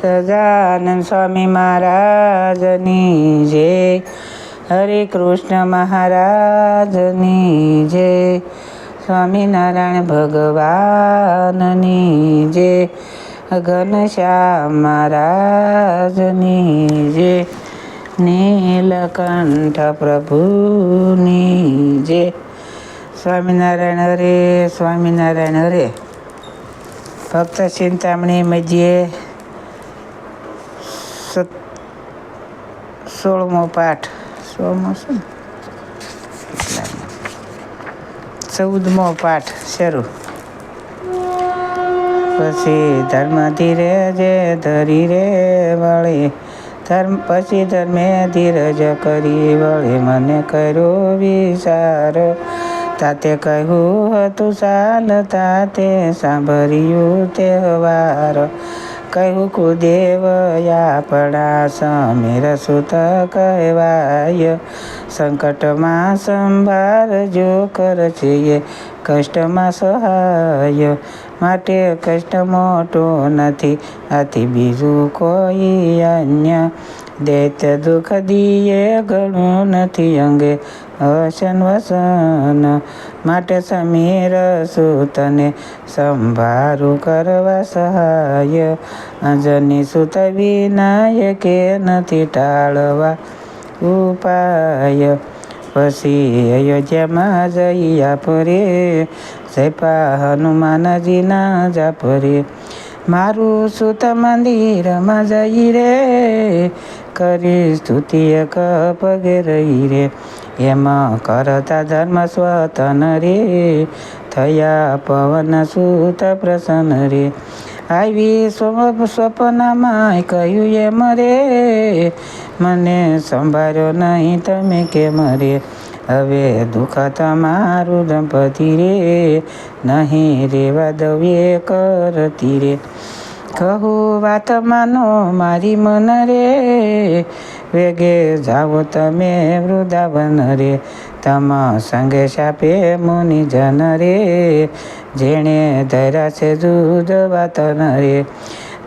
સજાનંદ સ્વામી મહારાજની જય. હરે કૃષ્ણ મહારાજની જય. સ્વામિનારાયણ ભગવાનની જય. ઘનશ્યામ મહારાજની જય. નીલકંઠ પ્રભુની જય. સ્વામિનારાયણ હરે સ્વામિનારાયણ હરે. ભક્ત ચિંતામણી મધ્યે સત સોળમો પાઠ. સોળમો શું ચૌદમો પાઠ શરૂ. પછી ધર્મ ધીરે જે ધરી રે વળે. ધર્મ, પછી ધર્મે ધીરજ કરી વળે. મને કર્યો વિચાર. તાતે કહ્યું હતું ચાલ તાતે સાંભળ્યું તહેવાર કહ્યું કુદેવ આપણા સમીર સુત કહેવાય. સંકટમાં સંભાળજો કર છે કષ્ટમાં સહાય. માટે કષ્ટ મોટો નથી, આથી બીજું કોઈ અન્ય દૈત્ય દુઃખ દીએ ઘણું નથી અંગે. અશન વસન માટે સમીર સુતને સંભારું કરવા સહાય. અંજની સુત વિનાય કે નથી ટાળવા ઉપાય. પછી અયોધ્યામાં જઈયા ફરે જયપા હનુમાનજીના જાપરે. મારું સુત મંદિરમાં જઈ રે કરી સ્તુતિય પગે રહી રે. એમાં કરતા ધર્મ સ્વતન રે. થયા પવન સુત પ્રસન્ન રે. આવી સ્વપ્નમાં કહ્યું એમ રે. મને સંભાળ્યો નહીં તમે કેમ રે? હવે દુઃખ તમારું દંપતિ રે. નહીં રેવા દવે કરતી રે. કહું વાત માનો, મારી મન રે. વેગે જાઓ તમે વૃંદાવન રે. તમ સંગે સાપે મુનિ જન રે. જેણે ધરા છે જુદ વાતન રે.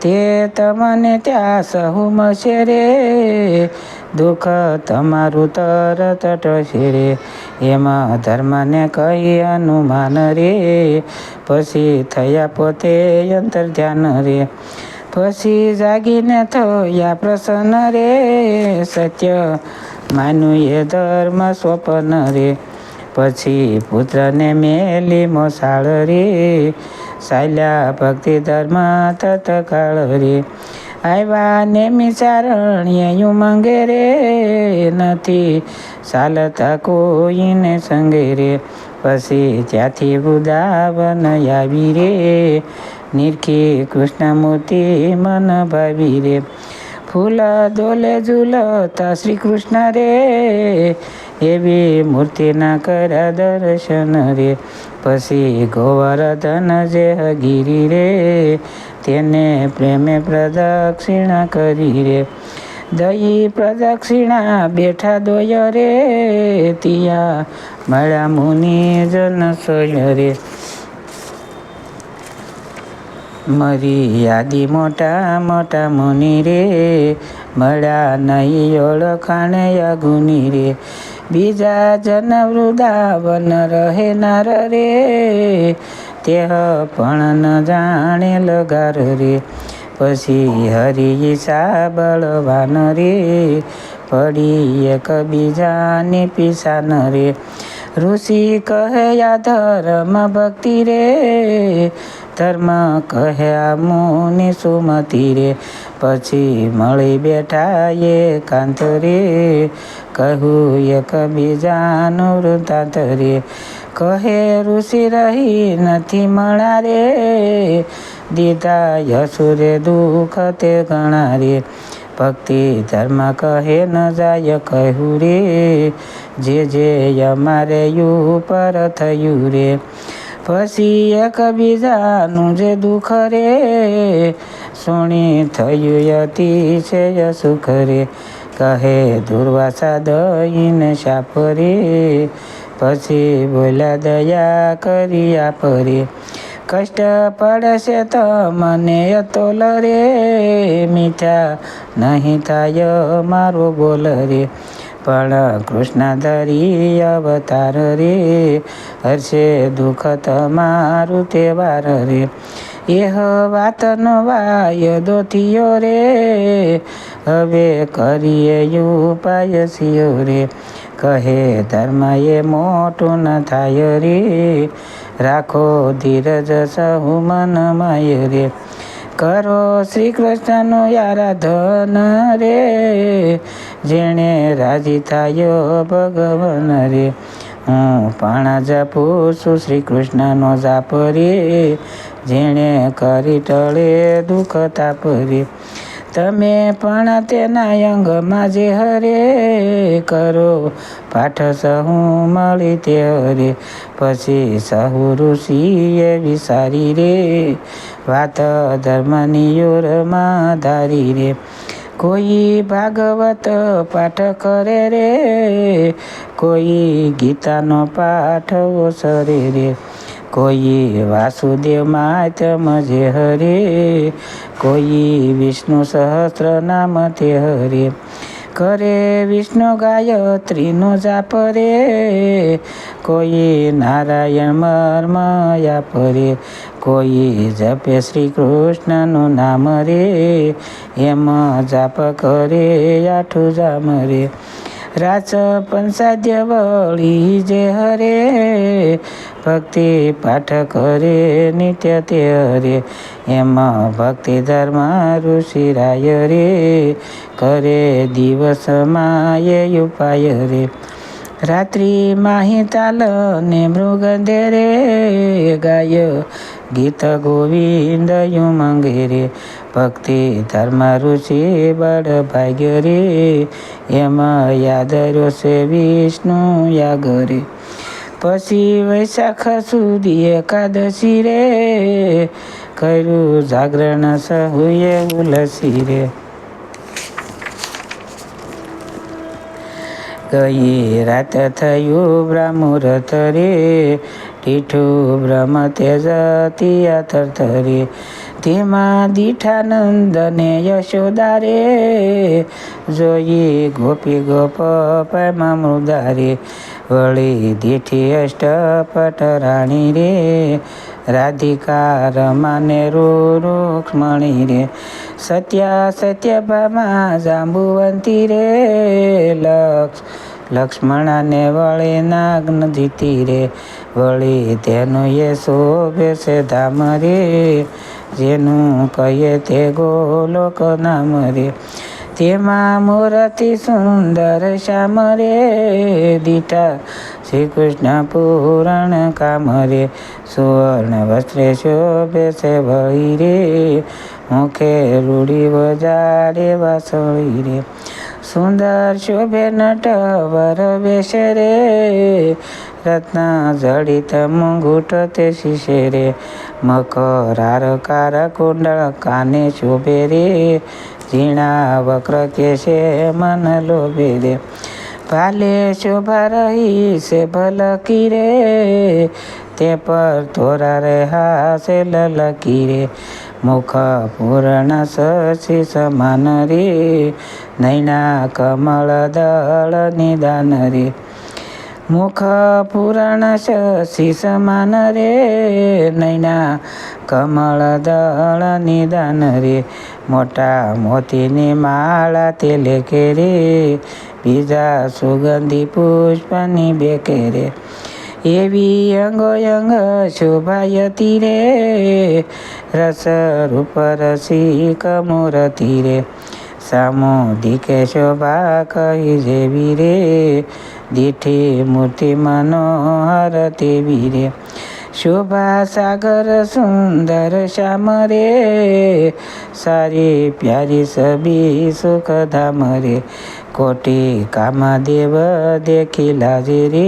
તે તમને ત્યાં સહુ મળશે રે. દુઃખ તમારું તરત ટશે રે એમાં ધર્મને કહી અનુમાન રે પછી થયા પોતે અંતર ધ્યાન રે પછી જાગીને થયા પ્રસન્ન રે સત્ય માનું એ ધર્મ સ્વપ્ન રે પછી પુત્રને મેલી મોસાળ રે ચાલ્યા ભક્તિ ધર્મ તત્કાળ રે આવ્યા ને મિચારણ્ય મંગે રે નથી. ચાલતા કોઈને સંગે રે. પછી ત્યાંથી વૃંદાવન આવી રે, નિરખી કૃષ્ણમૂર્તિ મન ભાવી રે. ફૂલ દોલે ઝૂલતા શ્રી કૃષ્ણ રે, એવી મૂર્તિના કર્યા દર્શન રે. પછી ગોવર્ધન જે ગીરી રે તેને પ્રેમે પ્રદક્ષિણા કરી રે. દઈ પ્રદક્ષિણા બેઠા દોય રે, તિયા મળ્યા મુનિ જન રે. મરી યાદી મોટા મોટા મુનિ રે મળ્યા નહીં ઓળખાણે યગુની રે. બીજા જન વૃદાવન રહે નાર રે તેહ પણ ન જાણે લગાર રે. પછી હરી સાબળવાન રે, પડી એક બીજાને પીસાન રે. ઋષિ કહે, આ ધર્મ ભક્તિ રે, ધર્મ કહ્યા મુનિ સુમતિ રે. પછી મળી બેઠા એ કાંત રે કહું એક બીજાનું વૃતાંત રે. કહે, ઋષિ રહી નથી મળા રે દીધા યસુરે દુઃખ તે ગણા રે ભક્તિ ધર્મ કહે, ન જાય કહ્યું રે. જે જે અમારે પર થયું રે. પછી એકબીજાનું જે દુઃખ રે, સુણી થયું અતિશય સુખ રે. કહે, દુર્વાસા દઈને શાપ રે. પછી બોલા દયા કરી આપરે. કષ્ટ પડશે તો મને અતોલ રે, મીઠા નહીં થાય મારો બોલ રે. પણ કૃષ્ણ ધરી અવતાર રે, હર્ષે દુઃખ તમારું તહેવાર રે. એહ વાતનો વાયદો થયો રે, હવે કરીએ ઉપાય સિયો રે. કહે ધર્મ એ મોટું ન થાય રે. રાખો ધીરજ સહુ મન માય રે. કરો શ્રી કૃષ્ણનું આરાધન રે. જેણે રાજી થયો ભગવાન રે. હું પણ જપું છું શ્રી કૃષ્ણનો જાપ રે. જેણે કરી ટળે દુઃખ તાપ રે. તમે પણ તેના અંગમાં જે હરે કરો, પાઠ સહુ મળી તે હરે. પછી સહુ ઋષિએ વિસારી રે, વાત ધર્મની યોરમાં ધારી રે. કોઈ ભાગવત પાઠ કરે રે, કોઈ ગીતાનો પાઠ ઓસરે રે. કોઈ વાસુદેવ માતમ જે હરે કોઈ વિષ્ણુ સહસ્ત્ર નામ તે હરે કરે વિષ્ણુ ગાયત્રીનો જાપ રે કોઈ નારાયણ મર્મ યાપ રે કોઈ જપે શ્રી કૃષ્ણનું નામ રે એમ જાપ કરે આઠું જામ રે રાસ પંસાદ્ય વળી જે હરે ભક્તિ પાઠ કરે નિત્ય તે હરે એમાં ભક્તિ ધર્મ ઋષિ રાય રે કરે દિવસમાં એ ઉપાય રે રાત્રિ માહી તાલ ને મૃગંધે રે ગાય ગીત ગોવિંદ મંગે રે ભક્તિ ધર્મ ઋષિ બળ ભાગ્ય રે એમાં યાદ રોશે વિષ્ણુ યાગ રે પછી વૈશાખ સુધી એકાદશી રે, કર્યું જાગરણ સહુએ ઉલસી રે ગઈ રાત થયું બ્રહ્મુરત રે? ટીઠું બ્રહ્મ તેજતી થરથરે તેમાં દીઠાનંદને યશોદા રે. જોઈ ગોપી ગોપ પામાં મૃદારે વળી દીઠી અષ્ટપટ રાણી રે. રાધિકા રમાને રો, રૂક્ષ્મણી રે, સત્યા સત્યભામા જાંબુવંતી રે, લક્ષ, લક્ષ્મણાને વળે નાગ્ન જીતી રે, વળી તેનું એ શોભે છે ધામ રે, જેનું કહીએ તે ગોલોક નામ રે. તેમાં મૂર્તિ સુંદર શ્યામ રે દીઠા શ્રી કૃષ્ણ પૂરણ કામ રે સુવર્ણ વસ્ત્રે શોભે છે વળી રે મુખે રૂડી વજાડે વાસળી રે સુંદર શોભે નટવર બેસે રે રત્ન જડિત મુંગુટ તે શિશે રે મકરાર કાર કુંડળ કાને શોભે રે ઝીણા વક્ર કેશે મન લોભી દે. ભાલે શોભા રહી છે ભલકી રે તે પર તોરા રે હાસે લલકી રે મુખ પૂરણ શશી સમાન રે, નૈના કમળ દળ નિદાન રે. મુખ પૂરણ શશી સમાન રે, નૈના કમળ દળ નિદાન રે. મોટા મોતીની માળા તેલે કેરે બીજા સુગંધી પુષ્પની બેકે રે. એવી અંગો અંગ શોભાયતી રે. રસ રૂપ રસી કમૂરતી રે. સામુદિકે શોભા કહી જેવી રે. દીઠી મૂર્તિ મનોહર તેવી રે. શોભા સાગર સુંદર શ્યામ રે સારી પ્યારી સબી સુખધામ રે કોટી કામદેવ દેખી લાજે રે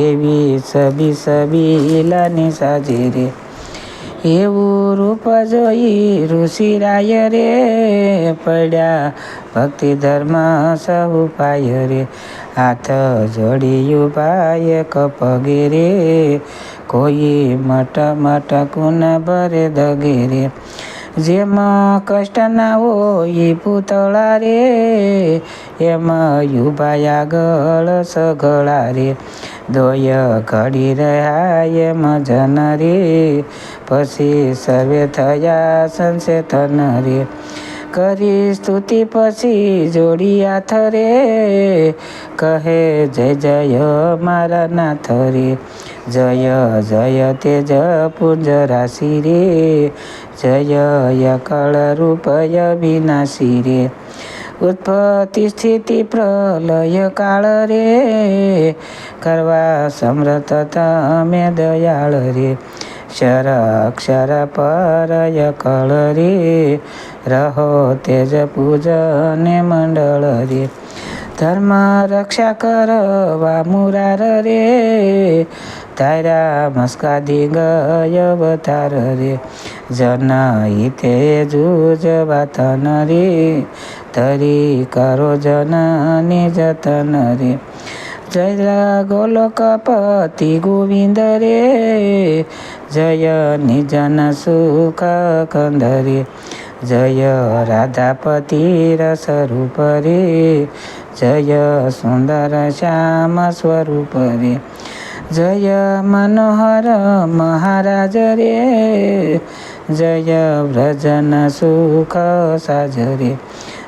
એવી સબી સબી લાની સાજે રે એવું રૂપ જોઈ ઋષિરાય રે પડ્યા. ભક્તિ ધર્મ સહુ પાય રે. હાથ જોડી પાય કપગે રે. કોઈ મટ મટ કુન ભરે દગે રે. જેમાં કષ્ટ ના હોય પૂતળા રે, એમાં યુભાયા ગળ સગળા રે. દોય ઘડી રહ્યા એમ રે. પછી સર્વે થયા સંસેતન રે. કરી સ્તુતિ પછી જોડી હાથ રે. કહે જય જય મારા નાથ રે. જય જય તેજ પુંજ રાશિ રે. જય યકળ રૂપય વિનાશી રે. ઉત્પત્તિ સ્થિતિ પ્રલય કાળ રે કરવા સમર્થ તમે દયાળ રે ક્ષર અક્ષર પરય કળ રે રહો તેજ પૂજને મંડળ રે ધર્મ રક્ષા કરવા મુરાર રે તારા મસ્કાદી ગય અવતાર રે જન હિતે જૂજવા વાતન રે ધરી કરો જનની જતન રે. જય ગોલોકપતિ ગોવિંદ રે. જય નિજન સુખ કંદ રે. જય રાધાપતિ રસરૂપ રે. જય સુંદર શ્યામ સ્વરૂપ રે. જય મનોહર મહારાજ રે. જય વ્રજન સુખ સાજ રે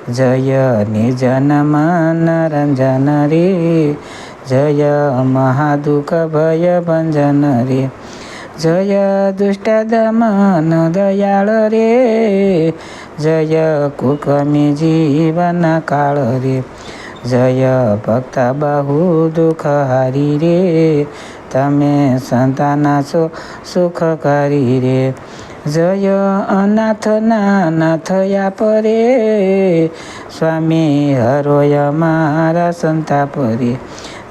જય નિજન મન રંજન રે, જય મહાદુઃખ ભય ભંજન રે, જય દુષ્ટ દમન દયાળ રે, જય કુકમી જીવન કાળ રે, જય ભક્ત બહુ દુઃખ હારી રે, તમે સંતાના છો, સુખ કરી રે जय अनाथ नाथ या परे। स्वामी हरोय मारा सन्ता परे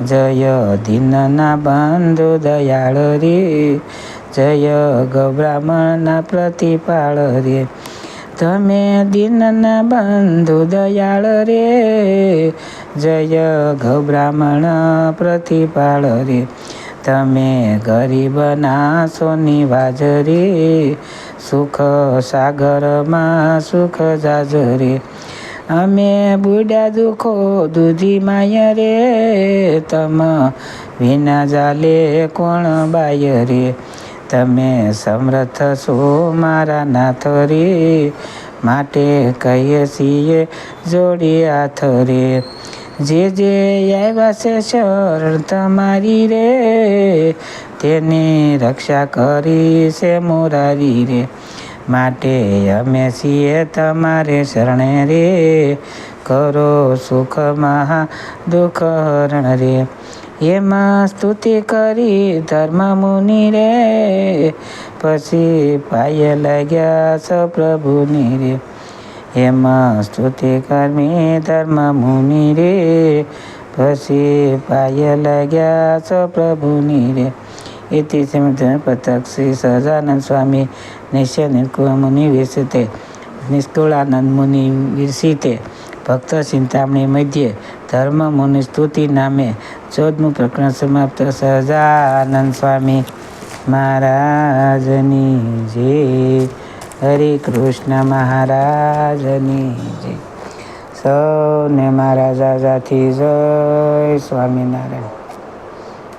जय दिनना बन्धु दयाल रे। जय गब्राह्मणा प्रतिपाल रे। तमे दिनना बन्धु दयाल रे। जय गब्राह्मण प्रतिपाल रे। तमे गरिब सोनी बाजरी સુખ સાગરમાં સુખ જાજરે. અમે બુડા દુખો દૂધી માય રે, તમ વિના જાલે કોણ બાય રે? તમે સમર્થ છો મારા નાથ રે માટે કહીએ છીએ જોડી હાથ રે જે જે આવ્યા છે શરણ તમારી રે તેની રક્ષા કરી છે મોરારી રે. માટે અમે છીએ તમારે શરણે રે. કરો સુખ મહા દુઃખ હરણ રે. એમાં સ્તુતિ કરી ધર્મ મુનિ રે. પછી પાય લાગ્યા સ પ્રભુની રે. એમાં સ્તુતિ કરમી ધર્મ મુનિ રે. પછી પાય લાગ્યા સ પ્રભુની રે. इति पतक श्री सहजानंद स्वामी निश्चय मुनि विरसिते निष्कुलानंद मुनि विरसिते ભક્ત ચિંતામણી મધ્યે ધર્મ મુનિ સ્તુતિ નામે ચૌદમું પ્રકરણ સમાપ્ત સહજાનંદ સ્વામી મહારાજની જય હરે કૃષ્ણ મહારાજની જય સૌને મારા જાજાથી જય સ્વામિનારાયણ